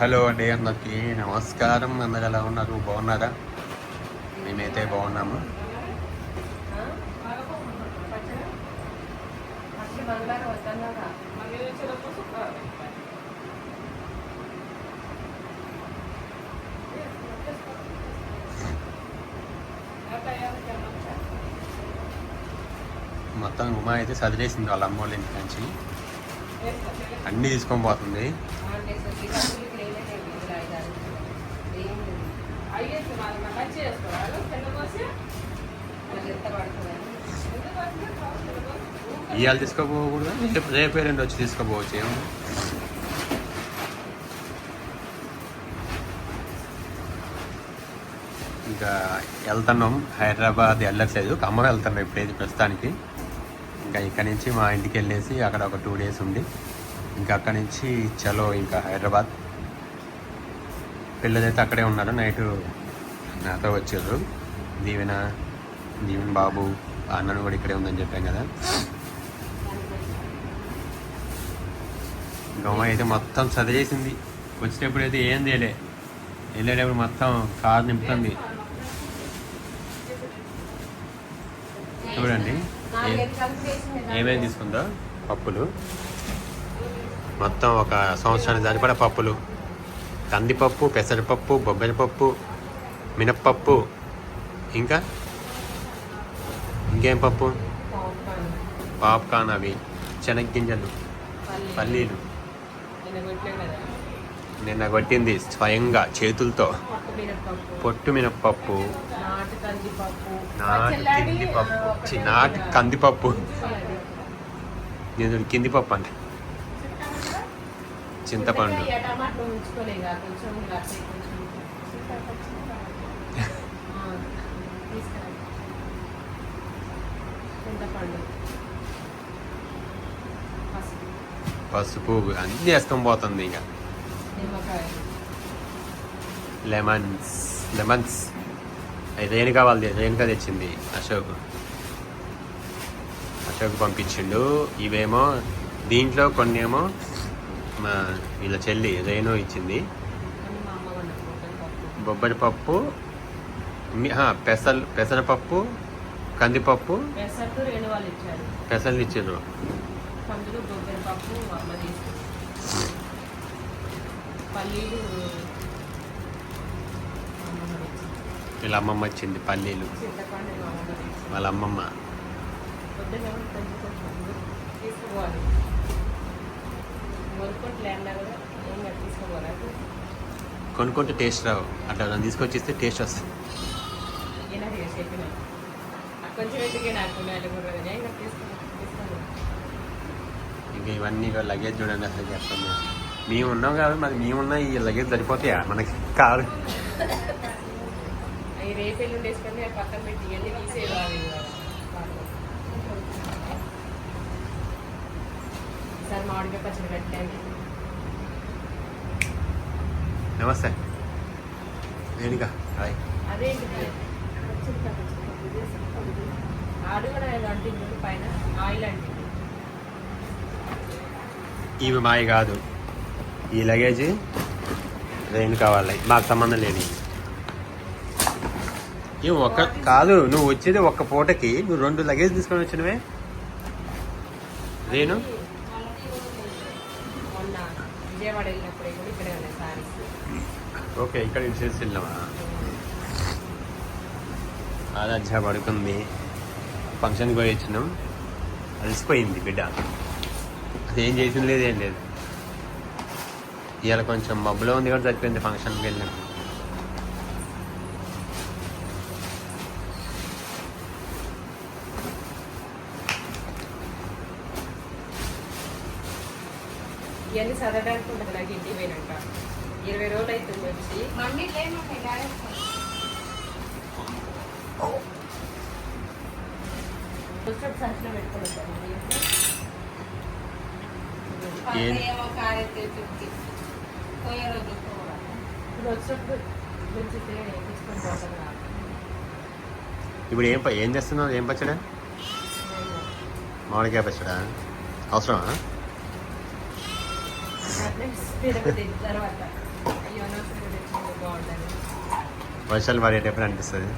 Hello అండి అందరికీ నమస్కారం. అందరు ఎలా ఉన్నారు? బాగున్నారా? మేమైతే బాగున్నాము. మొత్తం ఉమా అయితే చదివేసింది వాళ్ళ అమ్మ వాళ్ళ ఇంటి నుంచి. అన్నీ తీసుకొని పోతుంది. ఇవాళ తీసుకోపోకూడదు? రేపు రేపు రెండు వచ్చి తీసుకోపోవచ్చు ఏమో. ఇంకా వెళ్తున్నాం హైదరాబాద్ వెళ్ళట్లేదు ఖమ్మం వెళ్తున్నాం ఇప్పుడైతే ప్రస్తుతానికి. ఇంకా ఇక్కడ నుంచి మా ఇంటికి వెళ్ళేసి అక్కడ ఒక టూ డేస్ ఉండి ఇంకా అక్కడ నుంచి చలో ఇంకా హైదరాబాద్. పిల్లలైతే అక్కడే ఉన్నారు నైట్ నాతో వచ్చారు. దీవెన దీవెన బాబు అన్నను కూడా ఇక్కడే ఉందని చెప్పాం కదా. గమ్మ అయితే మొత్తం చదివేసింది వచ్చేటప్పుడు అయితే ఏం తేలే వెళ్ళేటప్పుడు మొత్తం కారు నింపుతుంది. చూడండి. ఏమేమి తీసుకుందా? పప్పులు. మొత్తం ఒక సంవత్సరానికి సరిపడా పప్పులు. కందిపప్పు పెసరపప్పు బొబ్బరి పప్పు మినప్పప్పు. ఇంకా? ఇంకేం పప్పు? పాప్కార్న్ అవి. శనగ్గింజలు. పల్లీలు. నిన్న కొట్టింది స్వయంగా చేతులతో. పొట్టు మినప్పప్పు. నాటు కందిపప్పు. నాటు కందిపప్పు. నేను కిందిపప్పు అంటే. చింతపండు. చింతపండు. పసుపు. అన్నీ వేసుకొని పోతుంది ఇంకా. నిమ్మకాయ లెమన్స్ లెమన్స్. అది రేణుకా వాళ్ళది రేణుకా తెచ్చింది అశోక్. అశోక్ పంపించిండు. ఇవేమో దీంట్లో కొన్ని ఏమో మా వీళ్ళ చెల్లి రేణు ఇచ్చింది. బొబ్బరి పప్పు పెసల్ పెసరపప్పు కందిపప్పు పెసలు ఇచ్చారు. వీళ్ళ అమ్మమ్మ ఇచ్చింది పల్లీలు. వాళ్ళ అమ్మమ్మ. కొనుక్కోటి టేస్ట్ రావు. అట్లా నన్ను తీసుకొచ్చి ఇస్తే టేస్ట్ వస్తుంది. ఈయన చెప్పిన కొంచెం ఎందుకే నాకు ఇంకా ఇవన్నీ లగేజ్ చూడండి అసలు చెప్పండి మేము. ఉన్నాం కాబట్టి మరి మేమున్న ఈ లగేజ్ సరిపోతాయా? మనకి కారు రేపు ఎల్లుండి వేసుకొని పక్కన పెట్టి ఇవన్నీ తీసేయాలి సార్ మామిడికాయ పచ్చడి పెట్టండి. నమస్తే. హాయ్. అదేంటిది ఇవి మావి కాదు. ఈ లగేజ్ రేణు కావాలి. మాకు సంబంధం లేదు ఇవి ఒక్క కాదు నువ్వు వచ్చేది ఒక్క పూటకి. నువ్వు రెండు లగేజ్ తీసుకొని వచ్చినవే. రేణు? ఓకే ఇక్కడ ఇన్సూరెన్స్ వెళ్ళామా ఆరాధ్య పడుకుంది. ఫంక్షన్కి పోయి వచ్చినాం. అలసిపోయింది బిడ్డ. అది ఏం చేసింది లేదు ఏం లేదు. ఇవాళ కొంచెం మబ్బులో ఉంది కూడా సరిపోయింది ఫంక్షన్కి వెళ్ళినాం ఇవన్నీ చదవడానికి ఉంటుంది నాకు ఇంటికి పోయినాక. ఇరవై రోజులు అవుతుంది వచ్చి. మమ్మీ ఇప్పుడు ఏం ఏం చేస్తున్నావు? ఏం పచ్చడా? మామిడికాయ పచ్చడా? అవసరమా? వర్షాలు పడేటప్పుడు అనిపిస్తుంది.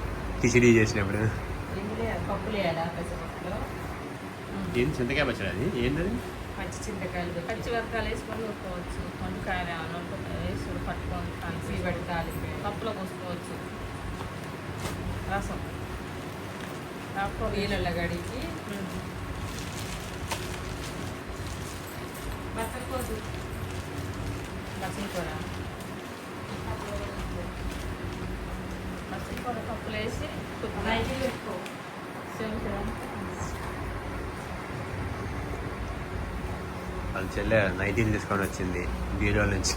కిచిడీ చేసినప్పుడు. ఏంటి చింతకాయ పచ్చడి అది? ఏంటది పచ్చి చింతకాయలు పచ్చి వరకాలు వేసుకొని ఊరుకోవచ్చు. వంకాయలు ఏమన్నా వేసుడు పట్టుకొని కలిసి తాలింపు పప్పులో పోసుకోవచ్చు. రసం. కాకపోతే నీళ్ళల్లో గడికి బచ్చల కూర బట్టలు కూడా పప్పులు వేసి వాళ్ళ చెల్లె నైటీలు తీసుకొని వచ్చింది బీరో నుంచి.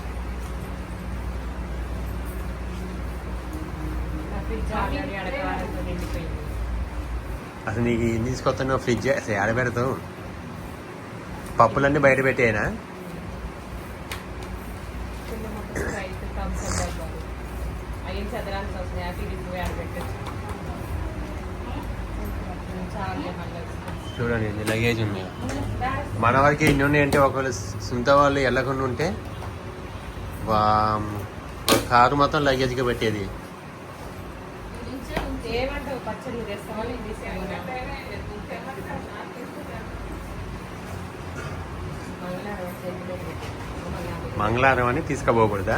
అసలు నీకు ఏం తీసుకొస్తున్నావు? ఫ్రిడ్జ్? అసలు ఆడ పెడతావు? పప్పులన్నీ బయట పెట్టేనా? చదరాల్సి వస్తుంది. హ్యాపీ డిగ్రీ ఆడ పెట్టచ్చు చూడండి ఎన్ని లగేజ్ ఉన్నాయి మన వరకు ఎన్ని ఉన్నాయంటే ఒకవేళ సొంత వాళ్ళు వెళ్ళకుండా ఉంటే కారు మొత్తం లగేజ్గా పెట్టేది. మంగళవారం అని తీసుకుపోకూడదా?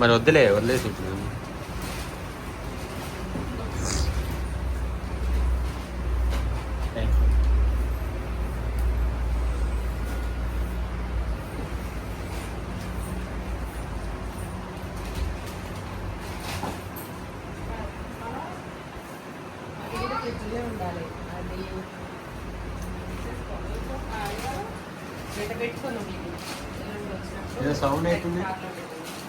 మరి వద్దులే వదిలేసి ఇప్పుడు. అది కూడా ఫ్రిడ్జ్లో ఉండాలి అది బయట పెట్టుకోను మీకు ఎల్లుండి వచ్చినప్పుడు ఏదో sound అవుతుంది. కార్లో పెట్టుకుంటారు.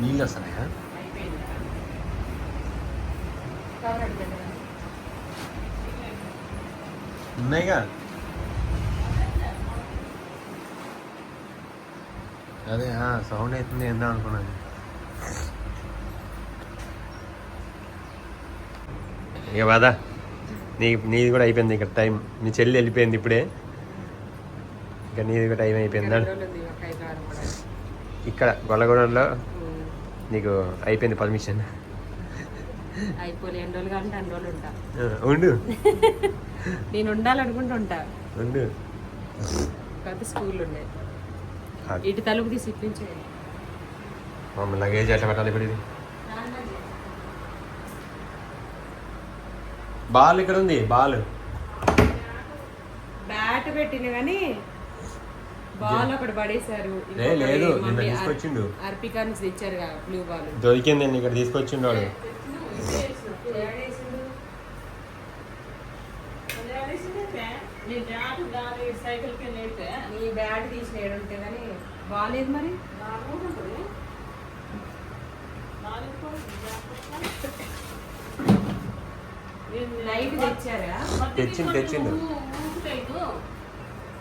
నీళ్ళు వస్తున్నాయా ఉన్నాయిగా? అదే సౌండ్ అవుతుంది ఏందా అనుకున్నాను. ఇక బాదా నీ నీది కూడా అయిపోయింది ఇక్కడ టైం. మీ చెల్లి వెళ్ళిపోయింది ఇప్పుడే. ఇంకా నీది కూడా టైం అయిపోయింది. ఇక్కడ గొల్లగూడెంలో నీకు అయిపోయింది పర్మిషన్? అయిపోలే ఎన్ని రోజులు కావాలంటే అన్ని రోజులు ఉంటా. ఉండు. నేను ఉండాలనుకుంటూ ఉంటా. ఉండు. కాకపోతే స్కూల్ ఉండే. ఇటు తలుపు తీసి ఇప్పించేయండి. మమ్మల్ని లగేజ్ ఎట్లా పెట్టాలి ఇప్పుడు ఇది? బాల్ ఇక్కడ ఉంది? బాల్. బ్యాట్ పెట్టిన కానీ బాల్ ఒకటి పడేశారు. లేదు, నిన్న తీసుకొచ్చిండు. అర్పికా నుంచి తెచ్చారు బ్లూ బాల్ దొరికింది నేను ఇక్కడ కింద అయితే నీ బ్యాట్ తీసిన ఏడుంటే కానీ బాగాలేదు మరి? నైట్ తెచ్చారా? తెచ్చిండు, తెచ్చిండు.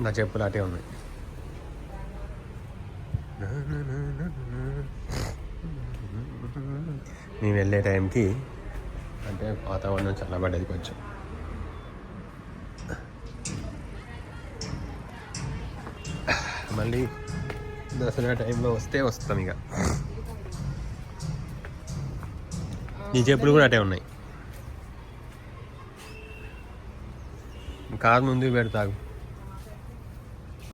నా చెప్పులు అటే ఉన్నాయి. మేము వెళ్ళే టైంకి అంటే వాతావరణం చల్లబడ్డది కొంచెం. మళ్ళీ దసరా టైంలో వస్తే వస్తాం ఇక. నీ చెప్పులు కూడా అటే ఉన్నాయి. కారు ముందుకు పెడతాగు.